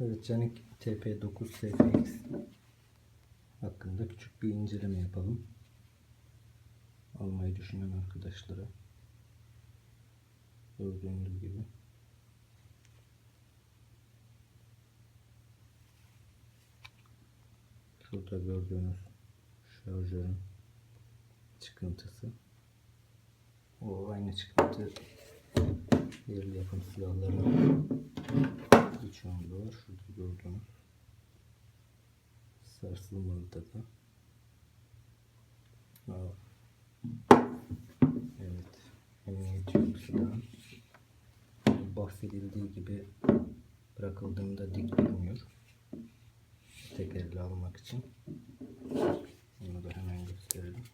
Evet Canik TP9 SFX hakkında küçük bir inceleme yapalım. Almayı düşünen arkadaşlara. Gördüğünüz gibi. Şurada gördüğünüz şarjörün çıkıntısı. O aynı çıkıntı yerli yapım silahlarının iç yoğunluğu var. Şurada gördüğünüz sarsılmalıda da. Aa. Evet. Emniyet yok silahın. Bahsedildiği gibi bırakıldığında dik durmuyor. Tek elle almak için. Onu da hemen gösterelim.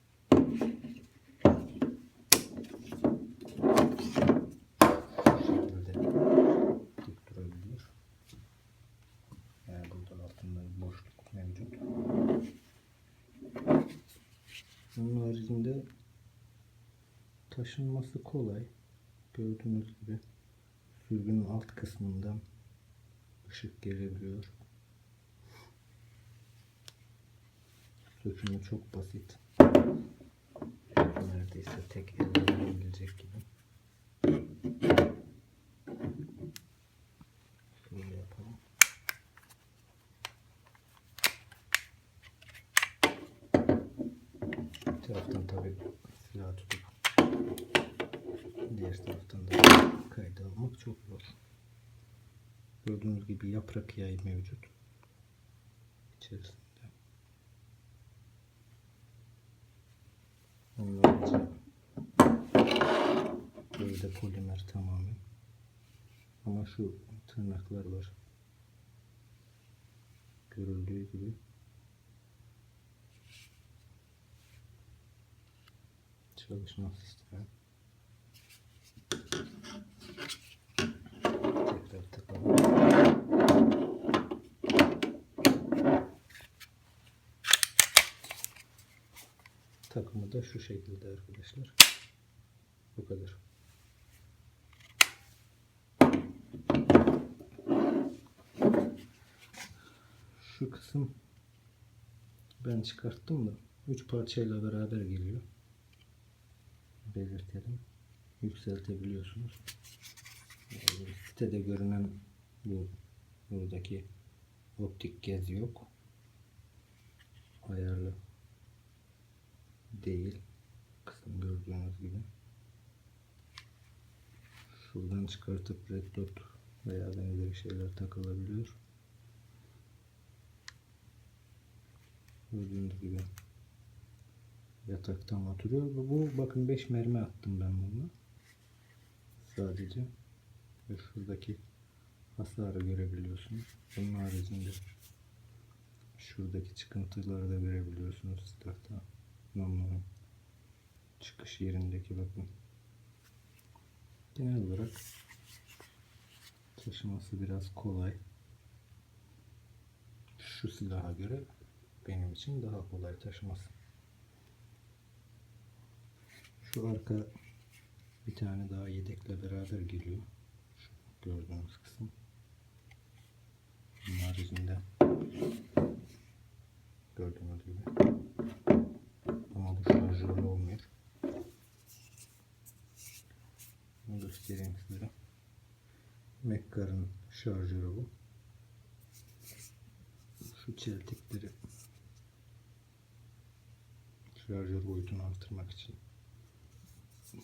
Şu şekilde dik durabiliyor. Yani burada altında bir boşluk mevcut. Bunun haricinde taşınması kolay. Gördüğünüz gibi sürgünün alt kısmından ışık gelebiliyor. Sökümü çok basit. Neredeyse tek elle olabilecek gibi. Şöyle yapalım. Bir taraftan tabi silah tutup diğer taraftan da kayda almak çok zor. Gördüğünüz gibi yaprak yayı mevcut. İçerisinde. Onun harici böyle polimer tamamen. Ama şu tırnaklar var. Görüldüğü gibi. Çalışma sistemi. Tekrar takalım. Takımı da şu şekilde arkadaşlar. Bu kadar. Şu kısım ben çıkarttım da 3 parçayla beraber geliyor. Belirtelim. Yükseltebiliyorsunuz. Yani sitede görünen bu buradaki optik gez yok. Ayarlı değil. Kısım gördüğünüz gibi. Şuradan çıkartıp red dot veya benzeri şeyler takılabiliyor. Gördüğünüz gibi yataktan oturuyor. Bu, bakın 5 mermi attım ben bunu. Sadece ve şuradaki hasarı görebiliyorsunuz. Bunun haricinde şuradaki çıkıntıları da görebiliyorsunuz silahta. Namlunun çıkış yerindeki bakın. Genel olarak taşıması biraz kolay. Şu silaha göre benim için daha kolay taşıması. Şu arka bir tane daha yedekle beraber geliyor. Şu gördüğünüz kısım. Bunun haricinde gördüğünüz gibi. Ama bu şarjörlü olmuyor. Bunu göstereyim size. Mekkar'ın şarjörü bu. Şu çeltikleri şarjör boyutunu artırmak için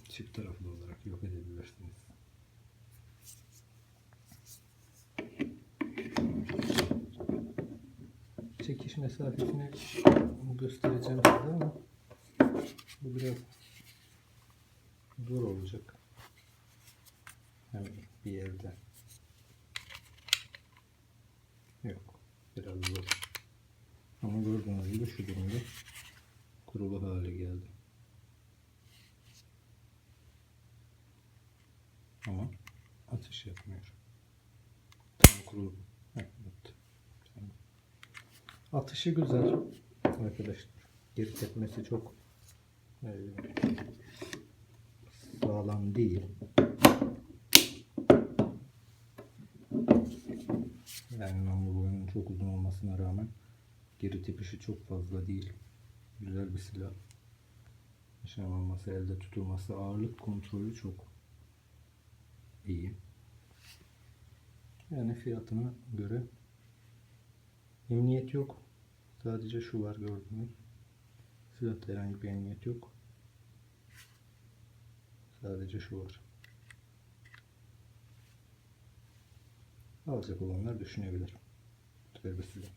çift taraflı olarak yok edebilirsiniz. Çekiş mesafesini göstereceğim size ama bu biraz zor olacak. Hem bir yerde yok. Biraz zor. Ama gördüğünüz gibi şu durumda kurulu hale geldi. Ama atış yapmıyor. Tam kurulu. Evet. Atışı güzel arkadaşlar. Geri tepmesi çok e, sağlam değil. Yani namlu boyunun çok uzun olmasına rağmen geri tepişi çok fazla değil. Güzel bir silah. Nişan alması, elde tutulması, ağırlık kontrolü çok iyi. Yani fiyatına göre emniyet yok. Sadece şu var gördüğünüz. Silahta herhangi bir emniyet yok. Sadece şu var. Alacak olanlar düşünebilir. Silah.